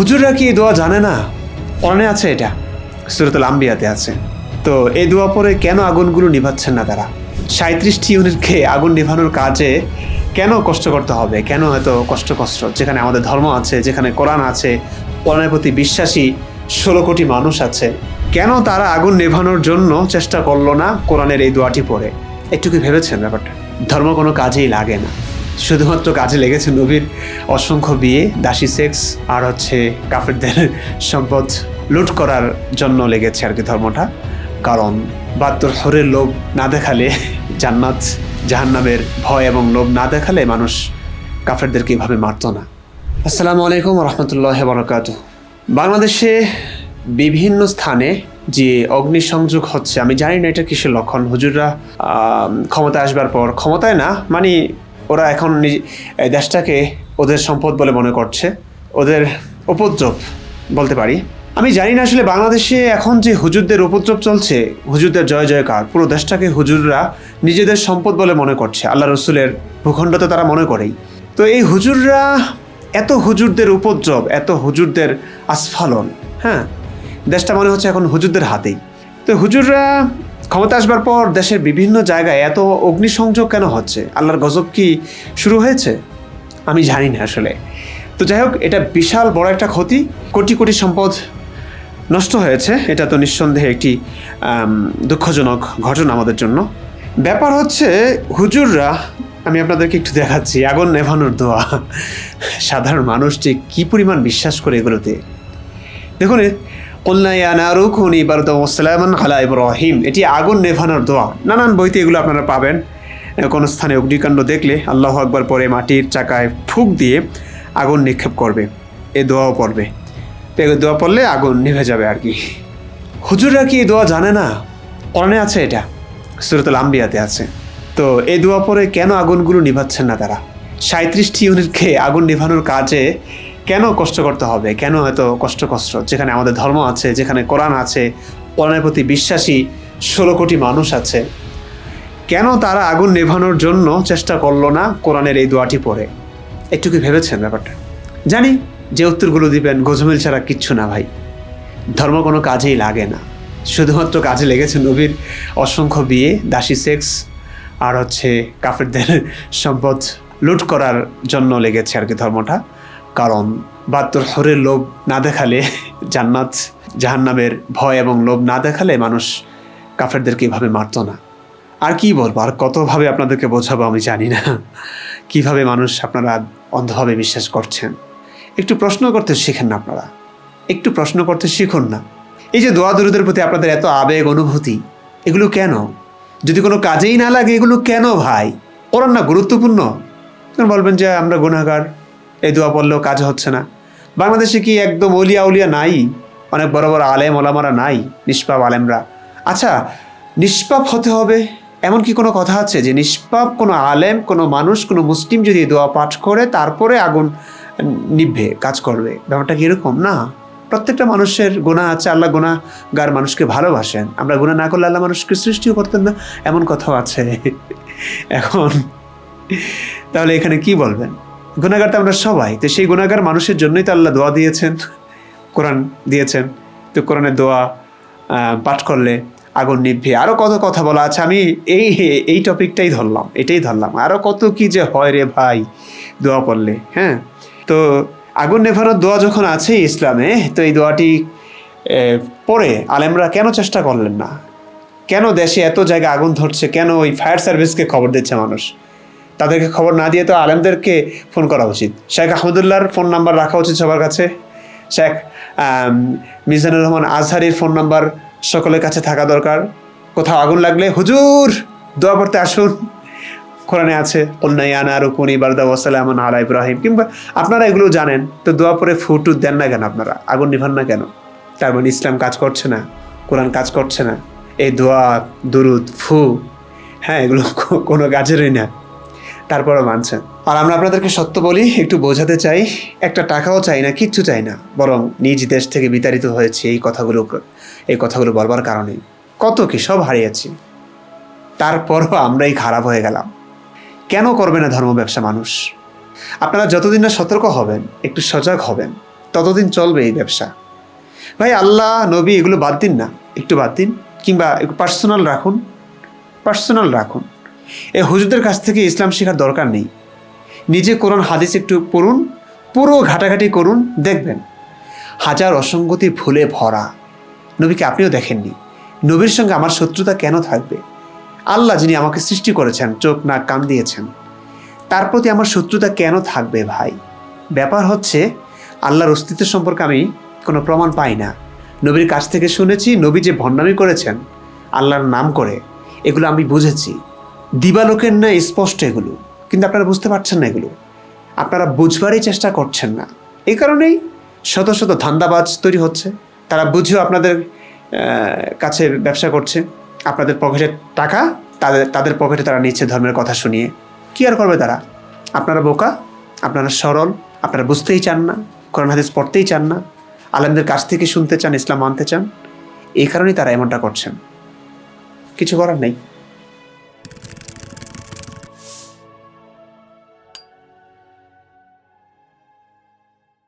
হুজুররা কি এই দোয়া জানে না? কোরআনে আছে এটা। সুরতুল আম্বিয়াতে আছে। তো এই দোয়া পরে কেন আগুনগুলো নিভাচ্ছেন না তারা? সাঁত্রিশটি ইউনিটকে আগুন নিভানোর কাজে কেন কষ্ট করতে হবে? কেন এত কষ্ট কষ্ট? যেখানে আমাদের ধর্ম আছে, যেখানে কোরআন আছে, কোরআনের প্রতি বিশ্বাসী ষোলো কোটি মানুষ আছে। কেন তারা আগুন নেভানোর জন্য চেষ্টা করল না কোরআনের এই দোয়াটি পড়ে? একটু কি ভেবেছেন ব্যাপারটা? ধর্ম কোনো কাজেই লাগে না। শুধুমাত্র কাজে লেগেছে নবীর অসংখ্য বিয়ে দাসী সেক্স আর হচ্ছে কাফেরদের সম্পদ লুট করার জন্য লেগেছে আর কি ধর্মটা। কারণ বাহাত্তর হরের লোভ না দেখালে জান্নাত জাহান্নামের ভয় এবং লোভ না দেখালে মানুষ কাফেরদেরকে এভাবে মারতো না। আসসালামু আলাইকুম রহমতুল্লাহ বরকাত বাংলাদেশে বিভিন্ন স্থানে যে অগ্নিসংযোগ হচ্ছে আমি জানি না এটা কিসের লক্ষণ। হুজুররা আহ, ক্ষমতায় আসবার পর ক্ষমতায় না মানে ওরা এখন দেশটাকে ওদের সম্পদ বলে মনে করছে, ওদের উপদ্রব বলতে পারি। আমি জানি না আসলে বাংলাদেশে এখন যে হুজুরদের উপদ্রব চলছে, হুজুরদের জয় জয়কার, পুরো দেশটাকে হুজুররা নিজেদের সম্পদ বলে মনে করছে, আল্লাহ রসুলের ভূখণ্ড তো তারা মনে করেই। তো এই হুজুররা এত হুজুরদের উপদ্রব, এত হুজুরদের আস্ফালন হ্যাঁ? দেশটা মনে হচ্ছে এখন হুজুরদের হাতেই। তো হুজুররা ক্ষমতা আসবার পর দেশের বিভিন্ন জায়গায় এত অগ্নিসংযোগ কেন হচ্ছে? আল্লাহর গজব কি শুরু হয়েছে? আমি জানি না আসলে। তো যাই হোক, এটা বিশাল বড় একটা ক্ষতি। কোটি কোটি সম্পদ নষ্ট হয়েছে। এটা তো নিঃসন্দেহে একটি দুঃখজনক ঘটনা আমাদের জন্য। ব্যাপার হচ্ছে, হুজুররা, আমি আপনাদেরকে একটু দেখাচ্ছি, আগুন নেভানোর দোয়া। সাধারণ মানুষ যে কী পরিমাণ বিশ্বাস করে এগুলোতে। দেখুন ইব্রাহিম। এটি আগুন নেভানোর দোয়া। নানান বইতে এগুলো আপনারা পাবেন। কোনো স্থানে অগ্নিকাণ্ড দেখলে আল্লাহ আকবার পরে মাটির চাকায় ফুক দিয়ে আগুন নিক্ষেপ করবে। এ দোয়াও পড়বে। তো দোয়া পড়লে আগুন নিভে যাবে আর কি। হুজুররা কি এই দোয়া জানে না? কোরআনে আছে এটা। সুরতুল আম্বিয়াতে আছে। তো এই দোয়া পরে কেন আগুনগুলো নিভাচ্ছেন না তারা? সাঁত্রিশটি ইউনিটকে আগুন নিভানোর কাজে কেন কষ্ট করতে হবে? কেন এত কষ্ট কষ্ট? যেখানে আমাদের ধর্ম আছে, যেখানে কোরআন আছে, কোরআনের প্রতি বিশ্বাসী ষোলো কোটি মানুষ আছে। কেন তারা আগুন নেভানোর জন্য চেষ্টা করল না কোরআনের এই দোয়াটি পড়ে? একটু কি ভেবেছেন ব্যাপারটা? জানি যে উত্তরগুলো দিবেন, গোজমিল ছাড়া কিচ্ছু না ভাই। ধর্ম কোনো কাজেই লাগে না। শুধুমাত্র কাজে লেগেছে নবীর অসংখ্য বিয়ে, দাসী সেক্স, আর হচ্ছে কাফেরদের সম্পদ লুট করার জন্য লেগেছে আর কি ধর্মটা। কারণ বাহাত্তর হরের লোভ না দেখালে জান্নাত, জাহান্নামের ভয় এবং লোভ না দেখালে মানুষ কাফেরদেরকে এভাবে মারতো না। আর কি বলব, আর কতভাবে আপনাদেরকে বোঝাবো আমি জানি না। কীভাবে মানুষ আপনারা অন্ধভাবে বিশ্বাস করছেন? একটু প্রশ্ন করতে শিখেন না আপনারা। একটু প্রশ্ন করতে শিখুন না। এই যে দোয়া দরুদের প্রতি আপনাদের এত আবেগ, অনুভূতি, এগুলো কেন? যদি কোনো কাজেই না লাগে, এগুলো কেন ভাই? ওরান না গুরুত্বপূর্ণ? বলবেন যে আমরা গুণাগার এই দোয়া পড়লেও কাজ হচ্ছে না। বাংলাদেশে কি একদম অলিয়া উলিয়া নাই? অনেক বড় বড় আলেম, ওলামারা নাই, নিষ্পাপ আলেমরা। আচ্ছা নিষ্পাপ হতে হবে এমন কি কোনো কথা আছে যে নিষ্পাপ কোনো আলেম, কোনো মানুষ, কোনো মুসলিম যদি দোয়া পাঠ করে, তারপরে আগুন নিভবে কাজ করবে? ব্যাপারটা কি এরকম? না। প্রত্যেকটা মানুষের গুণা আছে, আল্লাহ গুণাগার মানুষকে ভালোবাসেন। আমরা গুণা না করলে আল্লাহ মানুষকে সৃষ্টিও করতেন না। এমন কথাও আছে। এখন, তাহলে এখানে কি বলবেন? গুণাগার তো আমরা সবাই, তো সেই গুণাগার মানুষের জন্যই তো আল্লাহ দোয়া দিয়েছেন, কোরআন দিয়েছেন। তো কোরআনের দোয়া পাঠ করলে আগুন নিভবে আরও কত কথা বলা আছে, আমি এই এই টপিকটাই ধরলাম, এটাই ধরলাম। আরও কত কি যে হয় রে ভাই, দোয়া পড়লে হ্যাঁ? তো আগুন নেভানোর দোয়া যখন আছে ইসলামে, তো এই দোয়াটি পড়ে আলেমরা কেন চেষ্টা করলেন না? কেন দেশে এত জায়গায় আগুন ধরছে? কেন ওই ফায়ার সার্ভিসকে খবর দিচ্ছে মানুষ? তাদেরকে খবর না দিয়ে তো আলেমদেরকে ফোন করা উচিত। শেখ আহমদুল্লাহর ফোন নাম্বার রাখা উচিত সবার কাছে। শেখ মিজানুর রহমান আজহারির ফোন নাম্বার সকলের কাছে থাকা দরকার। কোথাও আগুন লাগলে হুজুর, দোয়া পড়তে আসুন। কোরআনে আছে অন্যায়ানা রুকুনি বারদা ওয়াসালাম আলা ইব্রাহিম। কিংবা আপনারা এগুলো জানেন, তো দোয়া পরে ফুটু দেন না কেন আপনারা? আগুন নিভান না কেন? তার মানে ইসলাম কাজ করছে না, কোরআন কাজ করছে না। এই দোয়া, দুরুদ, ফু হ্যাঁ এগুলো কোনো কাজেরই না। তারপরও মানছেন আর আমরা আপনাদেরকে সত্য বলি, একটু বোঝাতে চাই, একটা টাকাও চাই না, কিচ্ছু চাই না, বরং নিজ দেশ থেকে বিতাড়িত হয়েছে এই কথাগুলো এই কথাগুলো বলবার কারণে। কত কি সব হারিয়েছি। তারপরও আমরাই খারাপ হয়ে গেলাম। কেন করবে না ধর্ম ব্যবসা মানুষ? আপনারা যতদিন না সতর্ক হবেন, একটু সজাগ হবেন, ততদিন চলবে এই ব্যবসা। ভাই, আল্লাহ, নবী এগুলো বাদ দিন না, একটু বাদ দিন, কিংবা একটু পার্সোনাল রাখুন পার্সোনাল রাখুন। এই হুজুরদের কাছ থেকে ইসলাম শেখার দরকার নেই। নিজে কোরআন, হাদিস একটু পড়ুন, পুরো ঘাটাঘাটি করুন, দেখবেন। হাজার অসঙ্গতি ভুলে ভরা। নবীকে আপনিও দেখেননি। নবীর সঙ্গে আমার শত্রুতা কেন থাকবে? আল্লাহ যিনি আমাকে সৃষ্টি করেছেন, চোখ, নাক, কান দিয়েছেন, তার প্রতি আমার শত্রুতা কেন থাকবে ভাই? ব্যাপার হচ্ছে, আল্লাহর অস্তিত্ব সম্পর্কে আমি কোনো প্রমাণ পাই না। নবীর কাছ থেকে শুনেছি, নবী যে ভণ্ডামি করেছেন, আল্লাহর নাম করে, এগুলো আমি বুঝেছি। দিবালোকের না স্পষ্ট এগুলো, কিন্তু আপনারা বুঝতে পারছেন না এগুলো। আপনারা বুঝবারই চেষ্টা করছেন না। এই কারণেই শত শত ধান্দাবাজ তৈরি হচ্ছে। তারা বুঝেও আপনাদের কাছে ব্যবসা করছে। আপনাদের পকেটের টাকা, তাদের তাদের পকেটে তারা নিচ্ছে ধর্মের কথা শুনিয়ে। কী আর করবে তারা? আপনারা বোকা, আপনারা সরল, আপনারা বুঝতেই চান না, কোরআন হাদিস পড়তেই চান না, আলমদের কাছ থেকে শুনতে চান, ইসলাম মানতে চান। এই কারণেই তারা এমনটা করছেন। কিছু করার নেই।